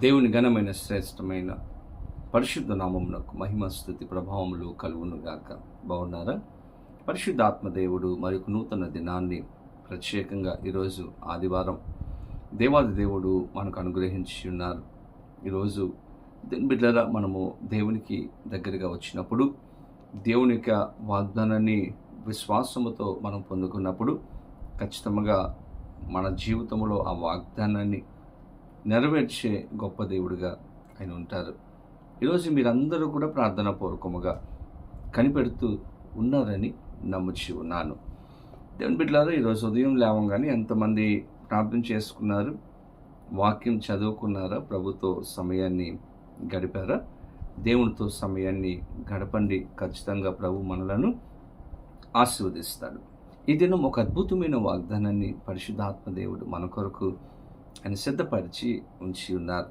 దేవుని ఘనమైన శ్రేష్టమైన పరిశుద్ధ నామమునకు మహిమ స్థుతి ప్రభావములు కలుగునుగాక. బాగున్నారా? పరిశుద్ధాత్మ దేవుడు మరొక నూతన దినాన్ని ప్రత్యేకంగా ఈరోజు ఆదివారం దేవాది దేవుడు మనకు అనుగ్రహించి ఉన్నారు. ఈరోజు దీని బిడ్డరా మనము దేవునికి దగ్గరగా వచ్చినప్పుడు దేవుని యొక్క వాగ్దానాన్ని విశ్వాసముతో మనం పొందుకున్నప్పుడు ఖచ్చితంగా మన జీవితంలో ఆ వాగ్దానాన్ని నెరవేర్చే గొప్ప దేవుడిగా ఆయన ఉంటారు. ఈరోజు మీరందరూ కూడా ప్రార్థన పూర్వకముగా కనిపెడుతూ ఉన్నారని నమ్ముచి ఉన్నాను. దేవుని బిడ్డలారా ఈరోజు ఉదయం లేవంగానే ఎంతమంది ప్రార్థన చేసుకున్నారు వాక్యం చదువుకున్నారా ప్రభుతో సమయాన్ని గడిపారా? దేవునితో సమయాన్ని గడపండి. ఖచ్చితంగా ప్రభు మనలను ఆశీర్వదిస్తాడు. ఈ దినం ఒక అద్భుతమైన వాగ్దానాన్ని పరిశుద్ధాత్మ దేవుడు మన కొరకు ఆయన సిద్ధపరిచి ఉంచి ఉన్నారు.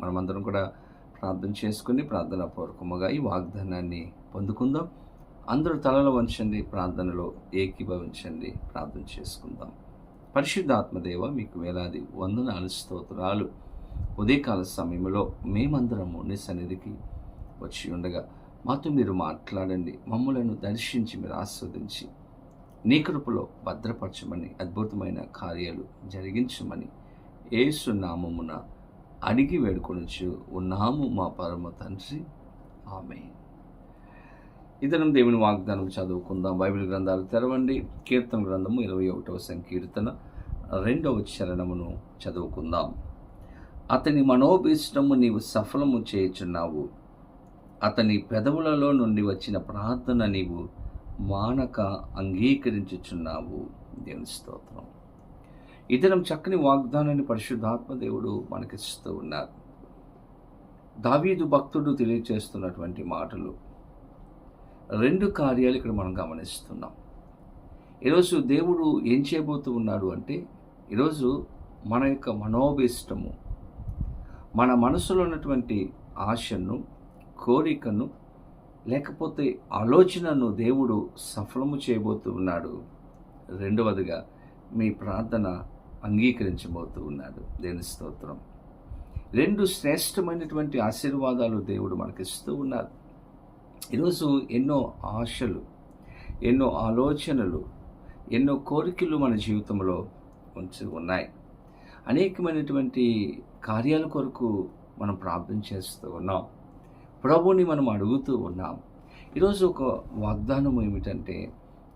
మనమందరం కూడా ప్రార్థన చేసుకుని ప్రార్థన పూర్వకముగా ఈ వాగ్దానాన్ని పొందుకుందాం. అందరూ తలలో వంచండి ప్రార్థనలో ఏకీభవించండి ప్రార్థన చేసుకుందాం. పరిశుద్ధాత్మదేవ మీకు వేలాది వందనాలు స్తోత్రాలు. ఉదయకాల సమయంలో మేమందరము నీ సన్నిధికి వచ్చి ఉండగా మాతో మీరు మాట్లాడండి మమ్మలను దర్శించి మీరు ఆస్వాదించి నీ కృపలో భద్రపరచమని అద్భుతమైన కార్యాలు జరిగించమని ఏసు నామమున అడిగి వేడుకొనొచ్చు ఉన్నాము మా పరమ తండ్రి. ఆమె ఇతరం దేవుని వాగ్దానం చదువుకుందాం. బైబిల్ గ్రంథాలు తెరవండి. కీర్తన గ్రంథము ఇరవై ఒకటవ సంకీర్తన రెండవ చరణమును చదువుకుందాం. అతని మనోభీష్టము నీవు సఫలము చేయుచున్నావు. అతని పెదవులలో నుండి వచ్చిన ప్రార్థన నీవు మానక అంగీకరించుచున్నావు. దేవుని స్తోత్రం. ఇతరం చక్కని వాగ్దానాన్ని పరిశుద్ధాత్మ దేవుడు మనకిస్తూ ఉన్నారు. దావీదు భక్తుడు తెలియచేస్తున్నటువంటి మాటలు. రెండు కార్యాలు ఇక్కడ మనం గమనిస్తున్నాం. ఈరోజు దేవుడు ఏం చేయబోతూ ఉన్నాడు అంటే ఈరోజు మన యొక్క మనోభీష్టము మన మనసులో ఉన్నటువంటి ఆశను కోరికను లేకపోతే ఆలోచనను దేవుడు సఫలము చేయబోతూ ఉన్నాడు. రెండవదిగా మీ ప్రార్థన అంగీకరించబోతూ ఉన్నాడు. దేని స్తోత్రం. రెండు శ్రేష్టమైనటువంటి ఆశీర్వాదాలు దేవుడు మనకిస్తూ ఉన్నారు. ఈరోజు ఎన్నో ఆశలు ఎన్నో ఆలోచనలు ఎన్నో కోరికలు మన జీవితంలో ఉంచి ఉన్నాయి. అనేకమైనటువంటి కార్యాల కొరకు మనం ప్రార్థన చేస్తూ ఉన్నాం. ప్రభుని మనం అడుగుతూ ఉన్నాం. ఈరోజు ఒక వాగ్దానం ఏమిటంటే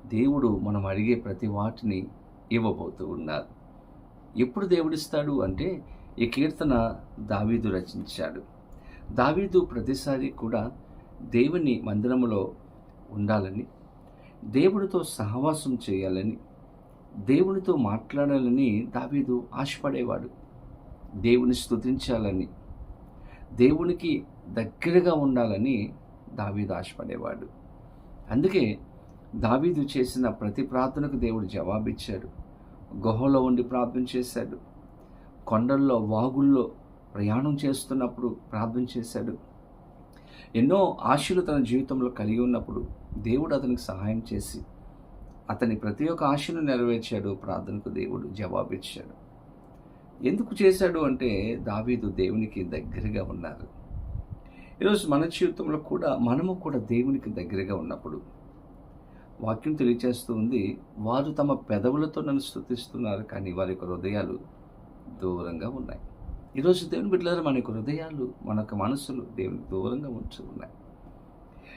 దేవుడు మనం అడిగే ప్రతి వాటిని ఇవ్వబోతూ ఉన్నారు. ఎప్పుడు దేవుడిస్తాడు అంటే ఈ కీర్తన దావీదు రచించాడు. దావీదు ప్రతిసారి కూడా దేవుని మందిరంలో ఉండాలని దేవుడితో సహవాసం చేయాలని దేవునితో మాట్లాడాలని దావీదు ఆశపడేవాడు. దేవుని స్తుతించాలని దేవునికి దగ్గరగా ఉండాలని దావీదు ఆశపడేవాడు. అందుకే దావీదు చేసిన ప్రతి ప్రార్థనకు దేవుడు జవాబిచ్చాడు. గుహలో ఉండి ప్రార్థన చేశాడు. కొండల్లో వాగుల్లో ప్రయాణం చేస్తున్నప్పుడు ప్రార్థన చేశాడు. ఎన్నో ఆశలు తన జీవితంలో కలిగి ఉన్నప్పుడు దేవుడు అతనికి సహాయం చేసి అతని ప్రతి ఒక్క ఆశను నెరవేర్చాడు. ప్రార్థనకు దేవుడు జవాబిచ్చాడు. ఎందుకు చేశాడు అంటే దావీదు దేవునికి దగ్గరగా ఉన్నారు. ఈరోజు మన జీవితంలో కూడా మనము కూడా దేవునికి దగ్గరగా ఉన్నప్పుడు వాక్యం తెలియచేస్తూ ఉంది వారు తమ పెదవులతో నన్ను స్థుతిస్తున్నారు కానీ వారి యొక్క హృదయాలు దూరంగా ఉన్నాయి. ఈరోజు దేవుని బిడ్డలారు మన యొక్క హృదయాలు మన యొక్క మనసులు దేవునికి దూరంగా ఉంచి ఉన్నాయి.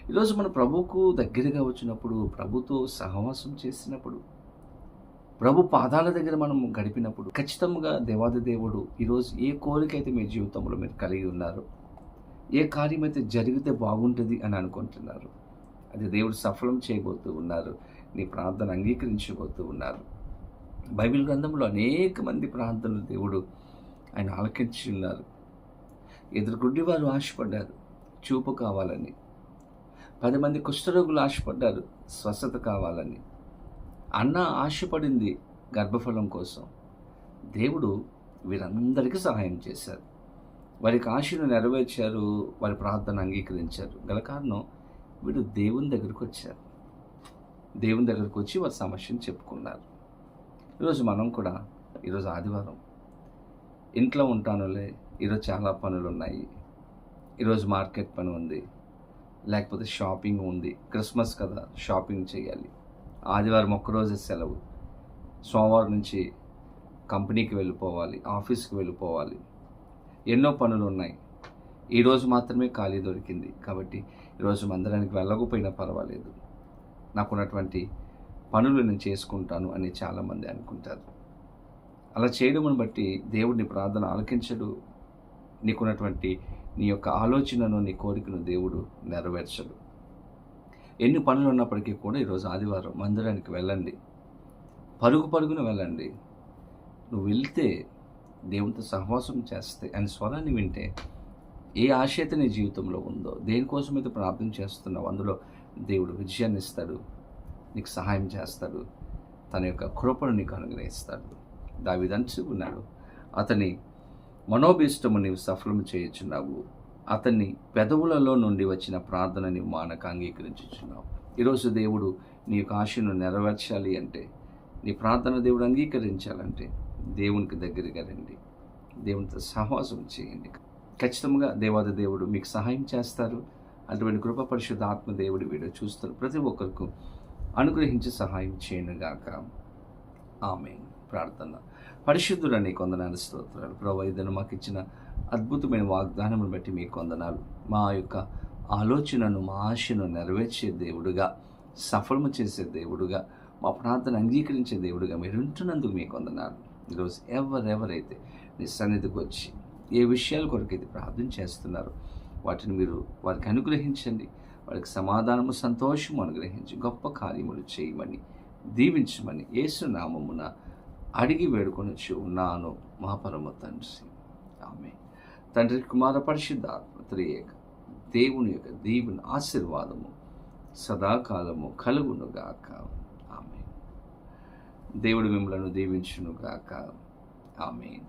ఈరోజు మన ప్రభువుకు దగ్గరగా వచ్చినప్పుడు ప్రభుతో సహవాసం చేసినప్పుడు ప్రభు పాదాల దగ్గర మనం గడిపినప్పుడు ఖచ్చితంగా దేవాది దేవుడు ఈరోజు ఏ కోరిక అయితే మీ జీవితంలో మీరు కలిగి ఉన్నారు ఏ కార్యం అయితే జరిగితే బాగుంటుంది అని అనుకుంటున్నారు అది దేవుడు సఫలం చేయబోతూ ఉన్నారు. నీ ప్రార్థన అంగీకరించబోతూ ఉన్నారు. బైబిల్ గ్రంథంలో అనేక మంది ప్రార్థనలు దేవుడు ఆయన ఆలకించి ఉన్నారు ఎదురుగుడ్డి వారు ఆశపడ్డారు. చూపు కావాలని. పది మంది కుష్ఠరోగులు ఆశపడ్డారు. స్వస్థత కావాలని. అన్న ఆశపడింది గర్భఫలం కోసం. దేవుడు వీరందరికీ సహాయం చేశారు. వారికి ఆశను నెరవేర్చారు. వారి ప్రార్థన అంగీకరించారు. గల కారణం వీడు దేవుని దగ్గరికి వచ్చారు. దేవుని దగ్గరికి వచ్చి వారి సమస్యను చెప్పుకున్నారు. ఈరోజు మనం కూడా ఈరోజు ఆదివారం ఇంట్లో ఉంటానులే ఈరోజు చాలా పనులు ఉన్నాయి. ఈరోజు మార్కెట్ పని ఉంది. లేకపోతే షాపింగ్ ఉంది. క్రిస్మస్ కదా షాపింగ్ చేయాలి. ఆదివారం ఒక్కరోజే సెలవు. సోమవారం నుంచి కంపెనీకి వెళ్ళిపోవాలి ఆఫీస్కి వెళ్ళిపోవాలి. ఎన్నో పనులు ఉన్నాయి. ఈరోజు మాత్రమే ఖాళీ దొరికింది. కాబట్టి ఈరోజు మందిరానికి వెళ్ళకపోయినా పర్వాలేదు. నాకున్నటువంటి పనులు నేను చేసుకుంటాను అని చాలామంది అనుకుంటారు. అలా చేయడం బట్టి దేవుడిని ప్రార్థన ఆలకించడు. నీకున్నటువంటి నీ యొక్క ఆలోచనను నీ కోరికను దేవుడు నెరవేర్చడు. ఎన్ని పనులు ఉన్నప్పటికీ కూడా ఈరోజు ఆదివారం మందిరానికి వెళ్ళండి. పరుగు పరుగున వెళ్ళండి. నువ్వు వెళ్తే దేవునితో సహవాసం చేస్తే ఆయన స్వరాన్ని వింటే ఏ ఆశయత నీ జీవితంలో ఉందో దేనికోసం అయితే ప్రార్థన చేస్తున్నావు అందులో దేవుడు విజయాన్ని ఇస్తాడు నీకు సహాయం చేస్తాడు తన యొక్క కృపను నీకు అనుగ్రహిస్తాడు. దావిదంచి ఉన్నాడు అతని మనోభీష్టము నీవు సఫలం చేయుచున్నావు అతన్ని పెదవులలో నుండి వచ్చిన ప్రార్థన నీవు మానక అంగీకరించుచున్నావు. ఈరోజు దేవుడు నీ యొక్క ఆశను నెరవేర్చాలి అంటే నీ ప్రార్థన దేవుడు అంగీకరించాలంటే దేవునికి దగ్గరగా రండి. దేవునితో సహవాసం చేయండి. ఖచ్చితంగా దేవాది దేవుడు మీకు సహాయం చేస్తారు. అటువంటి కృప పరిశుద్ధ ఆత్మ దేవుడు వీడియో చూస్తారు. ప్రతి ఒక్కరికి అనుగ్రహించి సహాయం చేయనుగాక ఆమె ప్రార్థన. పరిశుద్ధుడని కొందనాలు స్తోత్రాలు. ప్రభు ఇదను మాకు ఇచ్చిన అద్భుతమైన వాగ్దానమును బట్టి మీకు కొందనాలు మా యొక్క ఆలోచనను మా ఆశను నెరవేర్చే దేవుడుగా సఫలము చేసే దేవుడుగా మా ప్రార్థన అంగీకరించే దేవుడుగా మీరు ఉంటున్నందుకు మీకు కొందనాలు. ఈరోజు ఎవరెవరైతే నీ సన్నిధికి వచ్చి ఏ విషయాల కొరకైతే ప్రార్థన చేస్తున్నారు వాటిని మీరు వారికి అనుగ్రహించండి. వారికి సమాధానము సంతోషము అనుగ్రహించి గొప్ప కార్యములు చేయమని దీవించమని యేసునామమున అడిగి వేడుకొని ఉన్నాను మా పరమ తండ్రి. ఆమె తండ్రి కుమార పరిశుద్ధాత్మ త్రియేక దేవుని యొక్క దీవుని ఆశీర్వాదము సదాకాలము కలుగునుగాక ఆమె దేవుడు మిమ్మలను దీవించునుగాక ఆమె